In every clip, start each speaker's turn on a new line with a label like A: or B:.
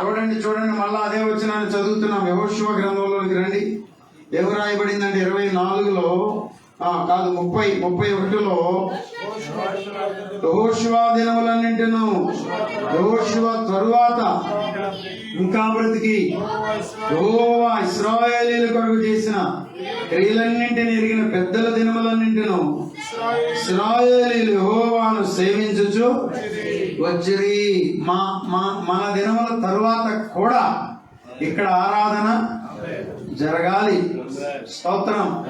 A: చూడండి చూడండి మళ్ళా అదే వచ్చినాన్ని చదువుతున్నాం. యహోశివ గ్రంథంలోకి రండి. ఎవరు రాయబడిందంటే ఇరవై నాలుగులో కాదు ముప్పై ముప్పై ఒకటిలో. యహోశివ దినములన్నింటిను యహోశివ తరువాత ఇంకా బ్రతికి యెహోవా ఇస్రాయేలీల కొరకు చేసిన క్రియలన్నింటిని ఎరిగిన పెద్దల దినములన్నింటిను ఇస్రాయేలీలు యెహోవాను సేవించుచు వచ్చిరి మా మా మన దినముల తరువాత కూడా ఇక్కడ ఆరాధన జరగాలి. స్తోత్రం.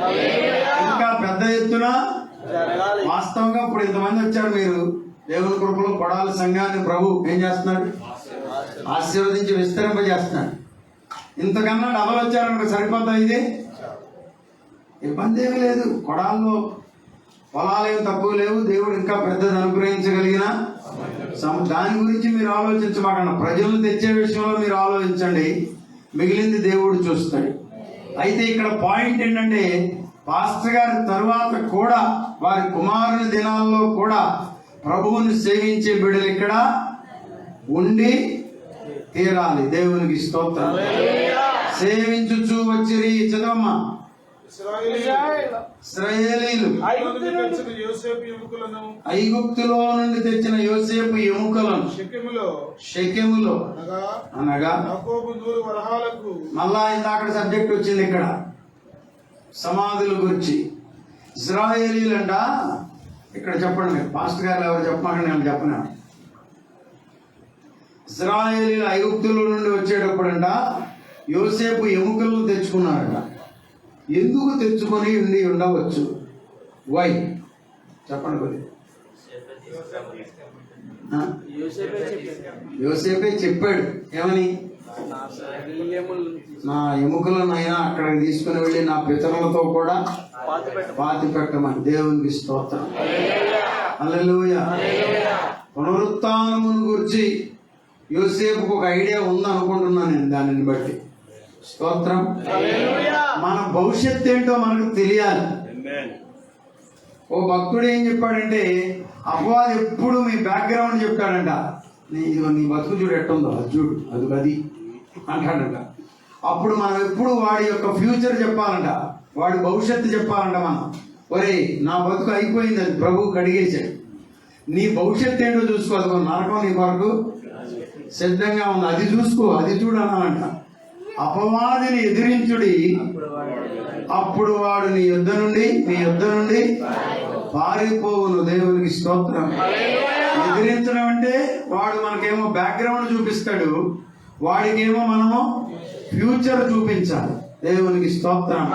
A: ఇంకా పెద్ద ఎత్తున వాస్తవంగా ఇప్పుడు ఇంతమంది వచ్చారు మీరు. దేవుని కృపలో కొడాలి సంఘాన్ని ప్రభు ఏం చేస్తున్నాడు? ఆశీర్వదించి విస్తరింపజేస్తున్నాడు. ఇంతకన్నా డబల్ వచ్చారనుకో సరిపోతా ఇది? ఇబ్బంది ఏమీ లేదు. కొడాల్లో పొలాలేం తక్కువ లేవు. దేవుడు ఇంకా పెద్దది అనుగ్రహించగలిగిన దాని గురించి మీరు ఆలోచించమాకండి. ప్రజలను తెచ్చే విషయంలో మీరు ఆలోచించండి. మిగిలింది దేవుడు చూస్తాడు. అయితే ఇక్కడ పాయింట్ ఏంటంటే పాస్టర్ గారి తరువాత కూడా వారి కుమారుని దినాల్లో కూడా ప్రభువుని సేవించే బిడ్డలు ఇక్కడ ఉండి తీరాలి. దేవునికి స్తోత్రం. సేవించుచు వచ్చిరి. చదవమ్మా. ఐగుప్తులో నుండి తెచ్చిన యోసేపు ఎముకలను.
B: షెకెములో.
A: షెకెములో.
B: అనగా
A: అనగా
B: యాకోబు వరహాలకు.
A: మళ్ళా ఇందాక సబ్జెక్ట్ వచ్చింది ఇక్కడ. సమాధుల గురించి. ఇజ్రాయేలీలంట ఇక్కడ చెప్పండి మీరు. పాస్టర్ గారు ఎవరు చెప్పమాకండి నేను చెప్పను. ఇజ్రాయేలీలు ఐగుప్తుల నుండి వచ్చేటప్పుడంట యోసేపు ఎముకలను తెచ్చుకున్నారట. ఎందుకు తెచ్చుకొని ఉండి ఉండవచ్చు? వై చెప్పండి మరి యోసేపే చెప్పాడు. ఏమని? నా ఎముకలను అయినా తీసుకుని వెళ్ళి నా పితరులతో కూడా పాతి పెట్టమని దేవునికి స్తోత్రం. అల్లెలుయ పునరుత్నమును గురించి యోసేపుకు ఒక ఐడియా ఉందనుకుంటున్నాను నేను దానిని బట్టి. స్తోత్రం. మన భవిష్యత్తు ఏంటో మనకు తెలియాలి. ఓ భక్తుడు ఏం చెప్పాడంటే అపవాది ఎప్పుడు మీ బ్యాక్గ్రౌండ్ చెప్తాడంట. నీ ఇదిగో నీ బతుకు చూడు ఎట్టుందో అది చూడు అది అది అంటాడంట. అప్పుడు మనం ఎప్పుడు వాడి యొక్క ఫ్యూచర్ చెప్పాలంట. వాడి భవిష్యత్తు చెప్పాలంట మనం. ఒరే నా బతుకు అయిపోయింది అది ప్రభువు కడిగేశాడు నీ భవిష్యత్తు ఏంటో చూసుకో అదిగో నరకం నీ కొరకు సిద్ధంగా ఉంది. అది చూసుకో అది చూడు అన్నానంట అపవాదిని ఎదిరించుడి. అప్పుడు వాడు నీ యుద్ధ నుండి నీ యుద్ధ నుండి పారిపోవును దేవునికి స్తోత్రం. ఎదిరించడం అంటే వాడు మనకేమో బ్యాక్గ్రౌండ్ చూపిస్తాడు. వాడికేమో మనము ఫ్యూచర్ చూపించాలి. దేవునికి స్తోత్రం.